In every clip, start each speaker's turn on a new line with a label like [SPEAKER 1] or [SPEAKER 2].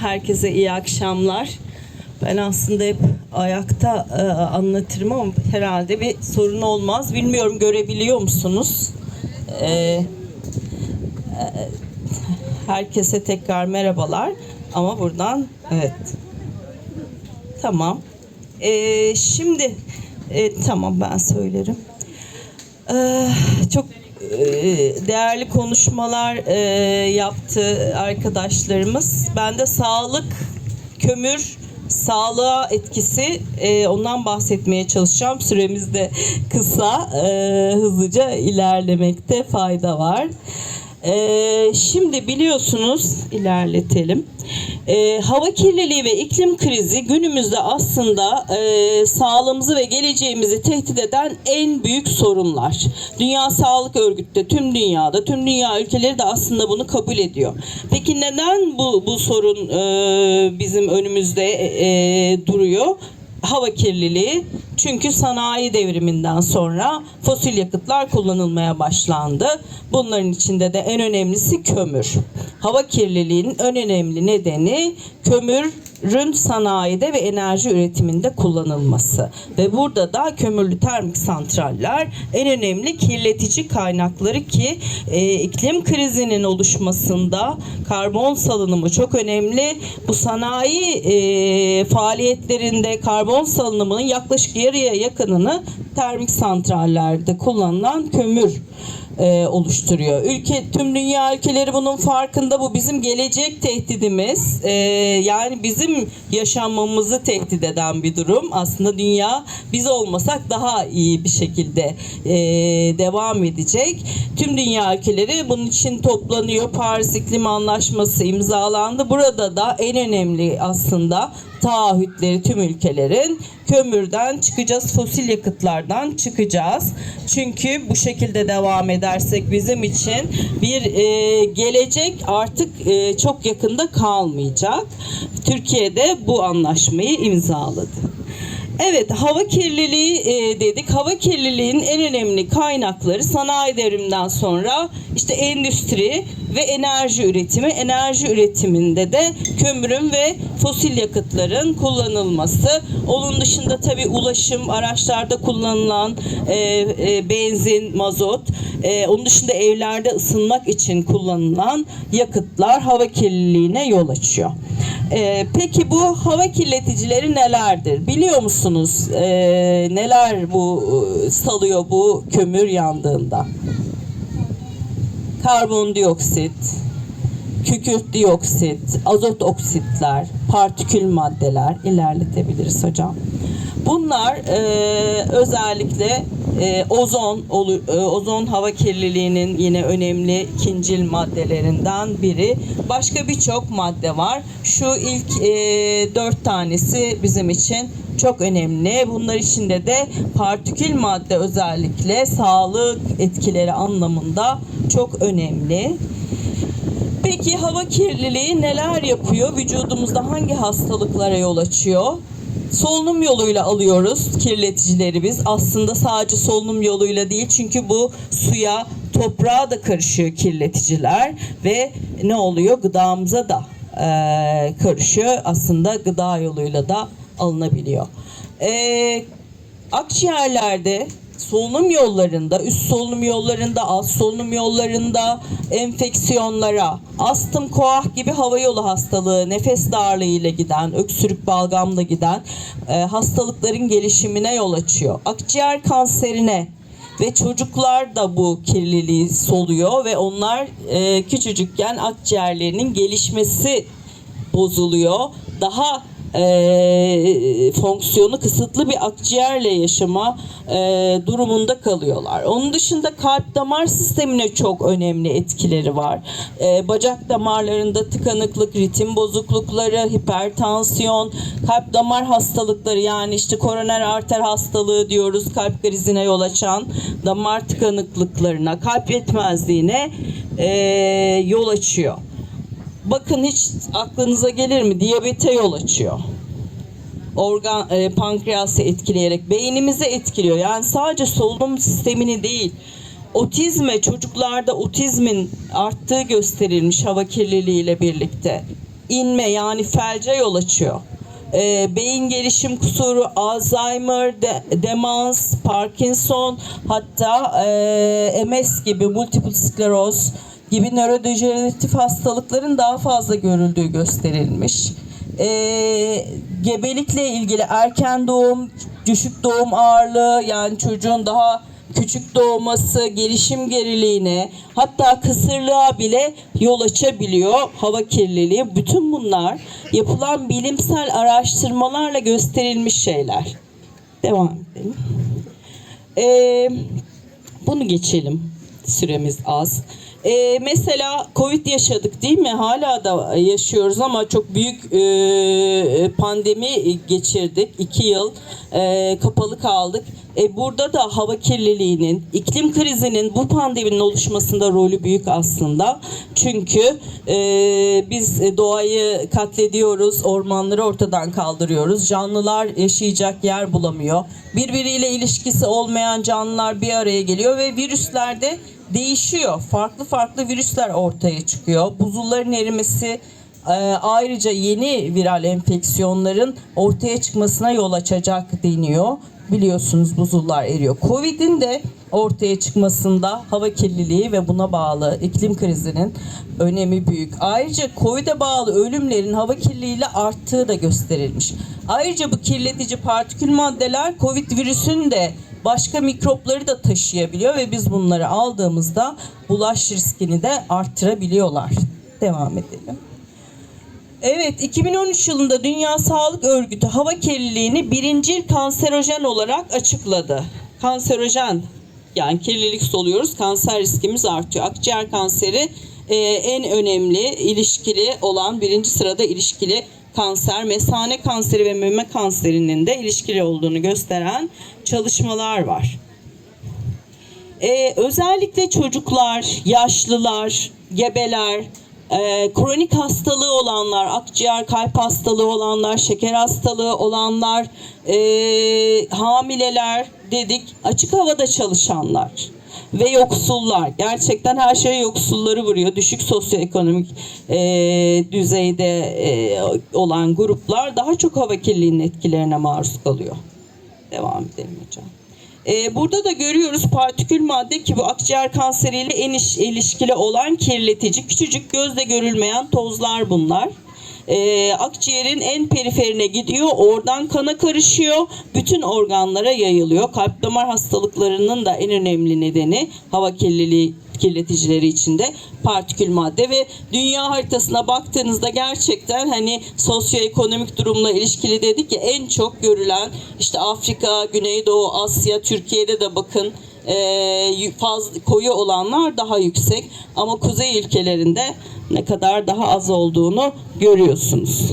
[SPEAKER 1] Herkese iyi akşamlar. Ben aslında hep ayakta e, anlatırım ama herhalde bir sorun olmaz. Bilmiyorum görebiliyor musunuz? E, e, herkese tekrar merhabalar. Ama buradan evet. Tamam. E, şimdi e, tamam ben söylerim. Ee, çok e, değerli konuşmalar e, yaptı arkadaşlarımız. Ben de sağlık, kömür, sağlığa etkisi e, ondan bahsetmeye çalışacağım. Süremiz de kısa, e, hızlıca ilerlemekte fayda var. Şimdi biliyorsunuz ilerletelim. E, hava kirliliği ve iklim krizi günümüzde aslında e, sağlığımızı ve geleceğimizi tehdit eden en büyük sorunlar. Dünya Sağlık Örgütü de tüm dünyada, tüm dünya ülkeleri de aslında bunu kabul ediyor. Peki neden bu bu sorun e, bizim önümüzde e, duruyor? hava kirliliği çünkü sanayi devriminden sonra fosil yakıtlar kullanılmaya başlandı. Bunların içinde de en önemlisi kömür. Hava kirliliğinin en önemli nedeni kömürün sanayide ve enerji üretiminde kullanılması. Ve burada da kömürlü termik santraller en önemli kirletici kaynakları ki e, iklim krizinin oluşmasında karbon salınımı çok önemli. Bu sanayi e, faaliyetlerinde karbon salınımının yaklaşık yarıya yakınını termik santrallerde kullanılan kömür e, oluşturuyor. Ülke tüm dünya ülkeleri bunun farkında. Bu bizim gelecek tehdidimiz. E, yani bizim yaşamamızı tehdit eden bir durum. Aslında dünya biz olmasak daha iyi bir şekilde e, devam edecek. Tüm dünya ülkeleri bunun için toplanıyor. Paris İklim Anlaşması imzalandı. Burada da en önemli aslında taahhütleri tüm ülkelerin kömürden çıkacağız, fosil yakıtlardan çıkacağız. Çünkü bu şekilde devam edersek bizim için bir e, gelecek artık e, çok yakında kalmayacak. Türkiye'de bu anlaşmayı imzaladı. Evet, hava kirliliği e, dedik. Hava kirliliğinin en önemli kaynakları sanayi devriminden sonra işte endüstri ve enerji üretimi. Enerji üretiminde de kömürün ve fosil yakıtların kullanılması. Onun dışında tabii ulaşım, araçlarda kullanılan e, e, benzin, mazot. E, onun dışında evlerde ısınmak için kullanılan yakıtlar hava kirliliğine yol açıyor. Ee, peki bu hava kirleticileri nelerdir? Biliyor musunuz ee, neler bu e, salıyor bu kömür yandığında? Karbondioksit, kükürt dioksit, azot oksitler, partikül maddeler ilerletebiliriz hocam. Bunlar e, özellikle e, ozon olu- e, ozon hava kirliliğinin yine önemli ikincil maddelerinden biri. Başka birçok madde var. Şu ilk e, dört tanesi bizim için çok önemli. Bunlar içinde de partikül madde özellikle sağlık etkileri anlamında çok önemli. Peki hava kirliliği neler yapıyor? Vücudumuzda hangi hastalıklara yol açıyor? Solunum yoluyla alıyoruz kirleticileri biz. Aslında sadece solunum yoluyla değil çünkü bu suya, toprağa da karışıyor kirleticiler ve ne oluyor? Gıdamıza da eee, karışıyor. Aslında gıda yoluyla da alınabiliyor. Eee akciğerlerde solunum yollarında, üst solunum yollarında, alt solunum yollarında enfeksiyonlara, astım, koah gibi hava yolu hastalığı, nefes darlığı ile giden, öksürük balgamla giden e, hastalıkların gelişimine yol açıyor. Akciğer kanserine ve çocuklar da bu kirliliği soluyor ve onlar e, küçücükken akciğerlerinin gelişmesi bozuluyor. Daha e, fonksiyonu kısıtlı bir akciğerle yaşama e, durumunda kalıyorlar. Onun dışında kalp damar sistemine çok önemli etkileri var. E, bacak damarlarında tıkanıklık, ritim bozuklukları, hipertansiyon, kalp damar hastalıkları yani işte koroner arter hastalığı diyoruz kalp krizine yol açan damar tıkanıklıklarına, kalp yetmezliğine e, yol açıyor. Bakın hiç aklınıza gelir mi? Diyabete yol açıyor. Organ, e, pankreası etkileyerek beynimizi etkiliyor. Yani sadece solunum sistemini değil, otizme, çocuklarda otizmin arttığı gösterilmiş hava kirliliği ile birlikte. inme yani felce yol açıyor. Ee, beyin gelişim kusuru, Alzheimer, de- demans, Parkinson, hatta e, MS gibi multiple skleroz gibi nörodejeneratif hastalıkların daha fazla görüldüğü gösterilmiş. Ee, gebelikle ilgili erken doğum, düşük doğum ağırlığı yani çocuğun daha küçük doğması, gelişim geriliğine hatta kısırlığa bile yol açabiliyor hava kirliliği. Bütün bunlar yapılan bilimsel araştırmalarla gösterilmiş şeyler. Devam edelim. Ee, bunu geçelim. Süremiz az. Ee, mesela Covid yaşadık değil mi? Hala da yaşıyoruz ama çok büyük e, pandemi geçirdik. iki yıl e, kapalı kaldık. E, burada da hava kirliliğinin, iklim krizinin bu pandeminin oluşmasında rolü büyük aslında. Çünkü e, biz doğayı katlediyoruz, ormanları ortadan kaldırıyoruz. Canlılar yaşayacak yer bulamıyor. Birbiriyle ilişkisi olmayan canlılar bir araya geliyor ve virüsler de değişiyor. Farklı farklı virüsler ortaya çıkıyor. Buzulların erimesi e, ayrıca yeni viral enfeksiyonların ortaya çıkmasına yol açacak deniyor. Biliyorsunuz buzullar eriyor. Covid'in de ortaya çıkmasında hava kirliliği ve buna bağlı iklim krizinin önemi büyük. Ayrıca Covid'e bağlı ölümlerin hava kirliliğiyle arttığı da gösterilmiş. Ayrıca bu kirletici partikül maddeler Covid virüsünün de başka mikropları da taşıyabiliyor ve biz bunları aldığımızda bulaş riskini de arttırabiliyorlar. Devam edelim. Evet, 2013 yılında Dünya Sağlık Örgütü hava kirliliğini birincil kanserojen olarak açıkladı. Kanserojen, yani kirlilik soluyoruz, kanser riskimiz artıyor. Akciğer kanseri e, en önemli ilişkili olan birinci sırada ilişkili kanser, mesane kanseri ve meme kanserinin de ilişkili olduğunu gösteren çalışmalar var. Ee, özellikle çocuklar, yaşlılar, gebeler, e, kronik hastalığı olanlar, akciğer kalp hastalığı olanlar, şeker hastalığı olanlar, e, hamileler dedik, açık havada çalışanlar ve yoksullar. Gerçekten her şey yoksulları vuruyor. Düşük sosyoekonomik e, düzeyde e, olan gruplar daha çok hava kirliliğinin etkilerine maruz kalıyor. Devam edelim hocam. Ee, burada da görüyoruz partikül madde ki bu akciğer kanseriyle en iş- ilişkili olan kirletici. Küçücük gözle görülmeyen tozlar bunlar. Ee, akciğerin en periferine gidiyor, oradan kana karışıyor, bütün organlara yayılıyor. Kalp damar hastalıklarının da en önemli nedeni hava kirliliği kirleticileri içinde partikül madde ve dünya haritasına baktığınızda gerçekten hani sosyoekonomik durumla ilişkili dedik ki en çok görülen işte Afrika, Güneydoğu, Asya, Türkiye'de de bakın e, fazla koyu olanlar daha yüksek ama kuzey ülkelerinde ne kadar daha az olduğunu görüyorsunuz.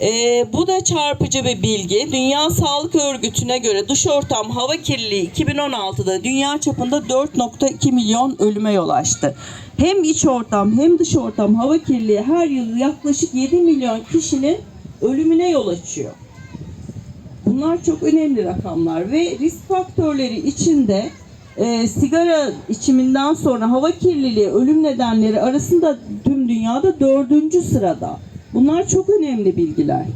[SPEAKER 1] Ee, bu da çarpıcı bir bilgi. Dünya Sağlık Örgütü'ne göre dış ortam hava kirliliği 2016'da dünya çapında 4.2 milyon ölüme yol açtı. Hem iç ortam hem dış ortam hava kirliliği her yıl yaklaşık 7 milyon kişinin ölümüne yol açıyor. Bunlar çok önemli rakamlar ve risk faktörleri içinde e, sigara içiminden sonra hava kirliliği ölüm nedenleri arasında tüm dünyada dördüncü sırada. Bunlar çok önemli bilgiler.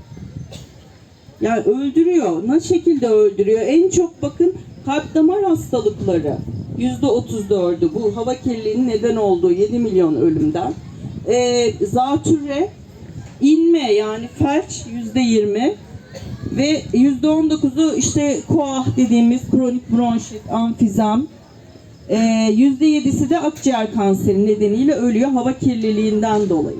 [SPEAKER 1] Yani öldürüyor. Ne şekilde öldürüyor? En çok bakın kalp damar hastalıkları. Yüzde 34'ü bu hava kirliliğinin neden olduğu 7 milyon ölümden. Ee, zatürre, inme yani felç yüzde 20 ve yüzde 19'u işte koah dediğimiz kronik bronşit, amfizem. Ee, Yüzde 7'si de akciğer kanseri nedeniyle ölüyor hava kirliliğinden dolayı.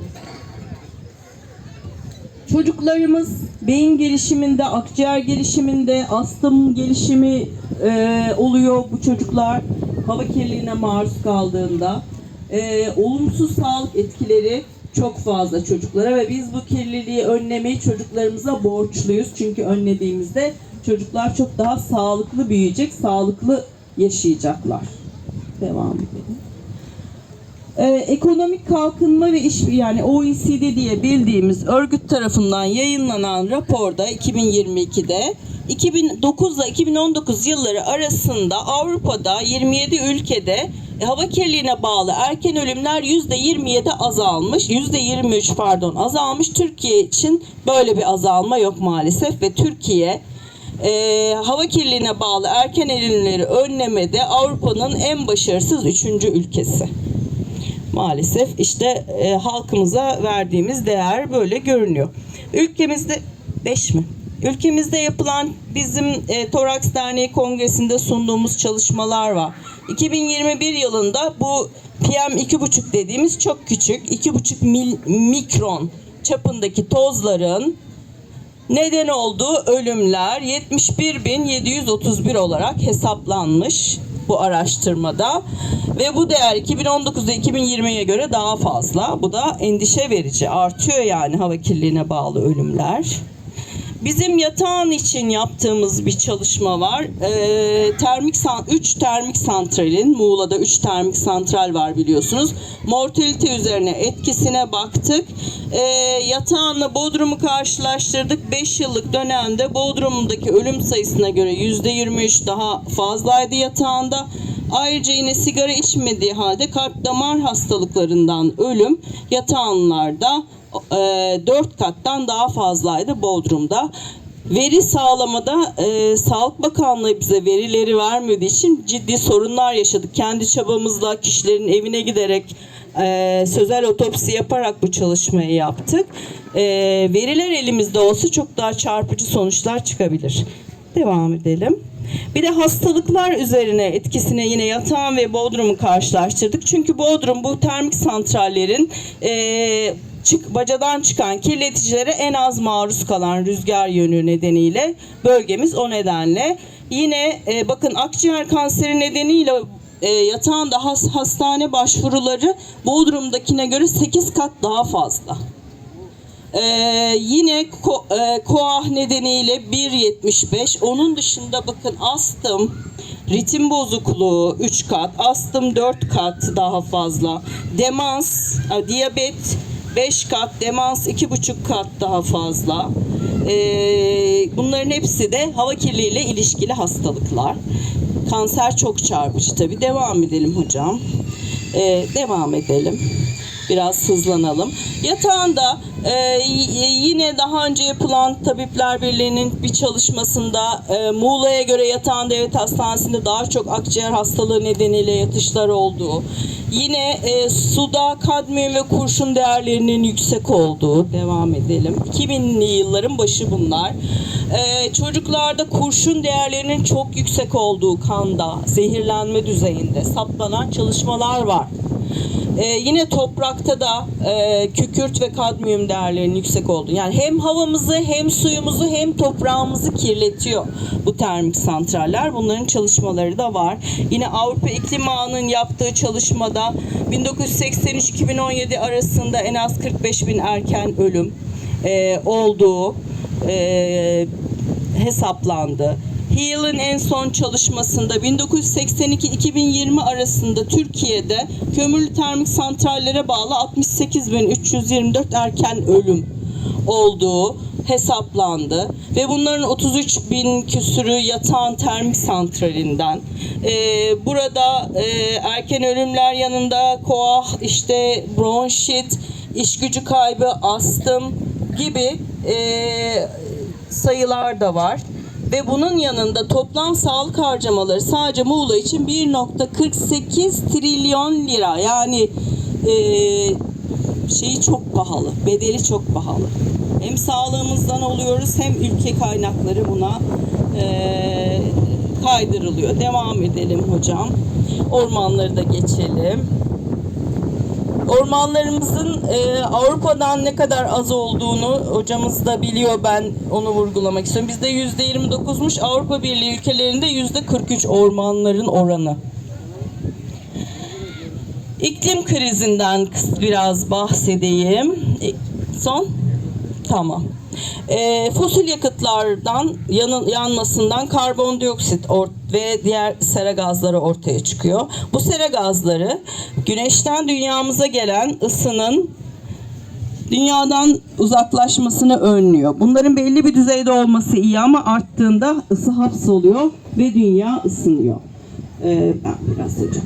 [SPEAKER 1] Çocuklarımız beyin gelişiminde, akciğer gelişiminde, astım gelişimi e, oluyor bu çocuklar hava kirliliğine maruz kaldığında. E, olumsuz sağlık etkileri çok fazla çocuklara ve biz bu kirliliği önlemeyi çocuklarımıza borçluyuz. Çünkü önlediğimizde çocuklar çok daha sağlıklı büyüyecek, sağlıklı yaşayacaklar. Devam edelim. Ee, ekonomik kalkınma ve iş yani OECD diye bildiğimiz örgüt tarafından yayınlanan raporda 2022'de 2009 ile 2019 yılları arasında Avrupa'da 27 ülkede hava kirliliğine bağlı erken ölümler %27 azalmış. %23 pardon azalmış. Türkiye için böyle bir azalma yok maalesef ve Türkiye e, hava kirliliğine bağlı erken ölümleri önlemede Avrupa'nın en başarısız üçüncü ülkesi. Maalesef işte e, halkımıza verdiğimiz değer böyle görünüyor. Ülkemizde 5 mi? Ülkemizde yapılan bizim e, Toraks Derneği Kongresi'nde sunduğumuz çalışmalar var. 2021 yılında bu PM 2,5 dediğimiz çok küçük 2,5 mil, mikron çapındaki tozların neden olduğu ölümler 71.731 olarak hesaplanmış bu araştırmada ve bu değer 2019'da 2020'ye göre daha fazla. Bu da endişe verici. Artıyor yani hava kirliliğine bağlı ölümler. Bizim yatağın için yaptığımız bir çalışma var. Ee, termik 3 termik santralin Muğla'da 3 termik santral var biliyorsunuz. Mortalite üzerine etkisine baktık. Ee, yatağınla Bodrum'u karşılaştırdık. 5 yıllık dönemde Bodrum'daki ölüm sayısına göre %23 daha fazlaydı yatağında. Ayrıca yine sigara içmediği halde kalp damar hastalıklarından ölüm yatağanlarda 4 kattan daha fazlaydı Bodrum'da. Veri sağlamada e, Sağlık Bakanlığı bize verileri vermediği için ciddi sorunlar yaşadık. Kendi çabamızla kişilerin evine giderek e, sözel otopsi yaparak bu çalışmayı yaptık. E, veriler elimizde olsa çok daha çarpıcı sonuçlar çıkabilir. Devam edelim. Bir de hastalıklar üzerine etkisine yine yatağan ve Bodrum'u karşılaştırdık. Çünkü Bodrum bu termik santrallerin e, çık, bacadan çıkan kirleticilere en az maruz kalan rüzgar yönü nedeniyle bölgemiz o nedenle. Yine e, bakın akciğer kanseri nedeniyle e, yatağında has, hastane başvuruları Bodrum'dakine göre 8 kat daha fazla. Ee, yine ko, e, koah nedeniyle 1.75. Onun dışında bakın astım, ritim bozukluğu 3 kat, astım 4 kat daha fazla. Demans, e, diyabet 5 kat, demans 2,5 kat daha fazla. Ee, bunların hepsi de hava kirliliğiyle ilişkili hastalıklar. Kanser çok çarpıcı tabii. Devam edelim hocam. Ee, devam edelim. Biraz hızlanalım. Yatağında e, yine daha önce yapılan Tabipler Birliği'nin bir çalışmasında e, Muğla'ya göre yatağın devlet hastanesinde daha çok akciğer hastalığı nedeniyle yatışlar olduğu, yine e, suda kadmiyum ve kurşun değerlerinin yüksek olduğu, devam edelim. 2000'li yılların başı bunlar. E, çocuklarda kurşun değerlerinin çok yüksek olduğu kanda, zehirlenme düzeyinde saplanan çalışmalar var. Ee, yine toprakta da e, kükürt ve kadmiyum değerlerinin yüksek olduğu. Yani hem havamızı hem suyumuzu hem toprağımızı kirletiyor bu termik santraller. Bunların çalışmaları da var. Yine Avrupa İklim Ağı'nın yaptığı çalışmada 1983-2017 arasında en az 45 bin erken ölüm e, olduğu e, hesaplandı. HEAL'ın en son çalışmasında 1982-2020 arasında Türkiye'de kömürlü termik santrallere bağlı 68.324 erken ölüm olduğu hesaplandı ve bunların 33 bin küsürü yatağın termik santralinden. Ee, burada e, erken ölümler yanında koah, işte bronşit, iş gücü kaybı, astım gibi e, sayılar da var. Ve bunun yanında toplam sağlık harcamaları sadece Muğla için 1.48 trilyon lira. Yani e, şeyi çok pahalı, bedeli çok pahalı. Hem sağlığımızdan oluyoruz hem ülke kaynakları buna e, kaydırılıyor. Devam edelim hocam. Ormanları da geçelim. Ormanlarımızın e, Avrupa'dan ne kadar az olduğunu hocamız da biliyor. Ben onu vurgulamak istiyorum. Bizde yüzde 29'muş. Avrupa Birliği ülkelerinde yüzde 43 ormanların oranı. İklim krizinden biraz bahsedeyim. E, Son? Tamam. E, fosil yakıtlardan yanın, yanmasından karbondioksit ort ve diğer sera gazları ortaya çıkıyor. Bu sera gazları güneşten dünyamıza gelen ısının dünyadan uzaklaşmasını önlüyor. Bunların belli bir düzeyde olması iyi ama arttığında ısı hapsoluyor ve dünya ısınıyor. Ee, ben biraz sıcak.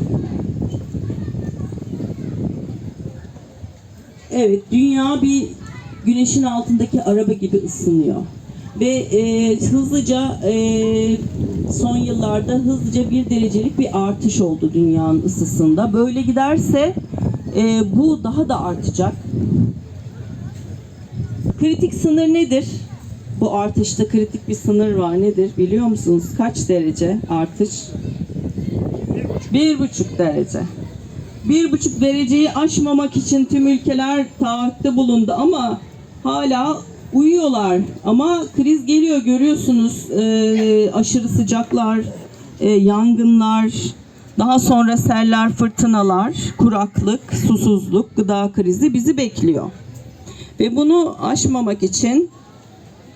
[SPEAKER 1] Evet, dünya bir güneşin altındaki araba gibi ısınıyor. Ve e, hızlıca e, son yıllarda hızlıca bir derecelik bir artış oldu dünyanın ısısında. Böyle giderse e, bu daha da artacak. Kritik sınır nedir? Bu artışta kritik bir sınır var. Nedir biliyor musunuz? Kaç derece artış? Bir buçuk derece. Bir buçuk dereceyi aşmamak için tüm ülkeler taahhütte bulundu ama hala uyuyorlar. Ama kriz geliyor görüyorsunuz. Ee, aşırı sıcaklar, e, yangınlar, daha sonra seller, fırtınalar, kuraklık, susuzluk, gıda krizi bizi bekliyor. Ve bunu aşmamak için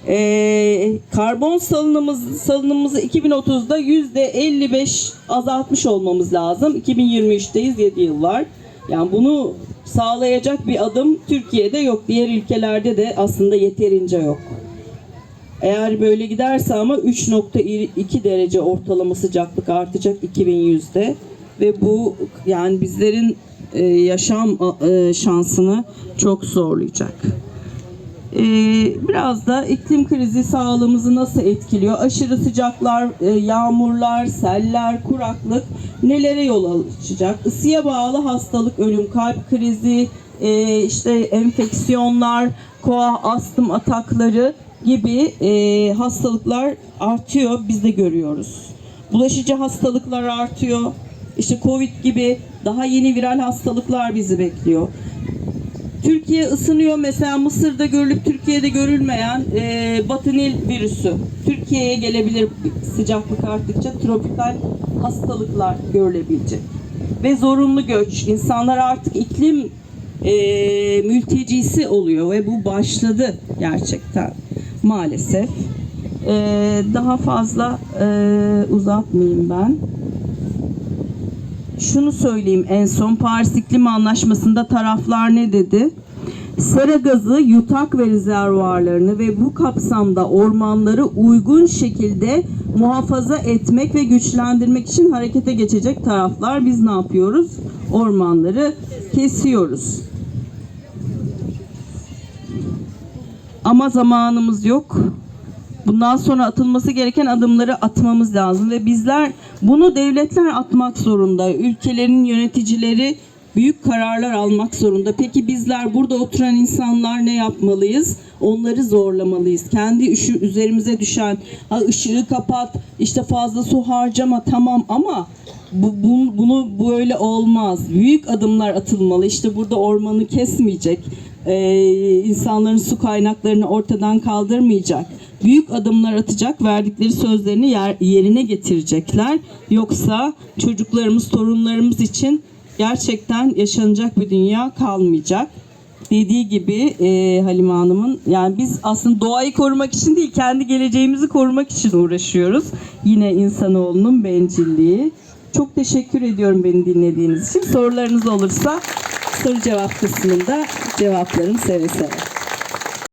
[SPEAKER 1] ee, karbon salınımımız, salınımımızı 2030'da yüzde 55 azaltmış olmamız lazım. 2023'teyiz 7 yıl var. Yani bunu sağlayacak bir adım Türkiye'de yok. Diğer ülkelerde de aslında yeterince yok. Eğer böyle giderse ama 3.2 derece ortalama sıcaklık artacak 2100'de ve bu yani bizlerin e, yaşam e, şansını çok zorlayacak. Ee, biraz da iklim krizi sağlığımızı nasıl etkiliyor? Aşırı sıcaklar, e, yağmurlar, seller, kuraklık nelere yol açacak? Isıya bağlı hastalık, ölüm, kalp krizi, e, işte enfeksiyonlar, koa, astım atakları gibi e, hastalıklar artıyor. Biz de görüyoruz. Bulaşıcı hastalıklar artıyor. İşte Covid gibi daha yeni viral hastalıklar bizi bekliyor. Türkiye ısınıyor. Mesela Mısır'da görülüp Türkiye'de görülmeyen e, Batı Nil virüsü. Türkiye'ye gelebilir sıcaklık arttıkça tropikal hastalıklar görülebilecek. Ve zorunlu göç. İnsanlar artık iklim e, mültecisi oluyor ve bu başladı gerçekten maalesef. E, daha fazla e, uzatmayayım ben şunu söyleyeyim en son Paris İklim Anlaşması'nda taraflar ne dedi? Sera gazı, yutak ve rezervuarlarını ve bu kapsamda ormanları uygun şekilde muhafaza etmek ve güçlendirmek için harekete geçecek taraflar biz ne yapıyoruz? Ormanları kesiyoruz. Ama zamanımız yok. Bundan sonra atılması gereken adımları atmamız lazım ve bizler bunu devletler atmak zorunda. Ülkelerin yöneticileri büyük kararlar almak zorunda. Peki bizler burada oturan insanlar ne yapmalıyız? Onları zorlamalıyız. Kendi üşü, üzerimize düşen ha, ışığı kapat, işte fazla su harcama tamam ama bu, bu, bunu böyle olmaz. Büyük adımlar atılmalı. İşte burada ormanı kesmeyecek. Ee, insanların su kaynaklarını ortadan kaldırmayacak. Büyük adımlar atacak, verdikleri sözlerini yer, yerine getirecekler. Yoksa çocuklarımız, torunlarımız için gerçekten yaşanacak bir dünya kalmayacak. Dediği gibi e, Halime Hanım'ın yani biz aslında doğayı korumak için değil kendi geleceğimizi korumak için uğraşıyoruz. Yine insanoğlunun bencilliği. Çok teşekkür ediyorum beni dinlediğiniz için. Sorularınız olursa soru cevap kısmında cevaplarım seve seve.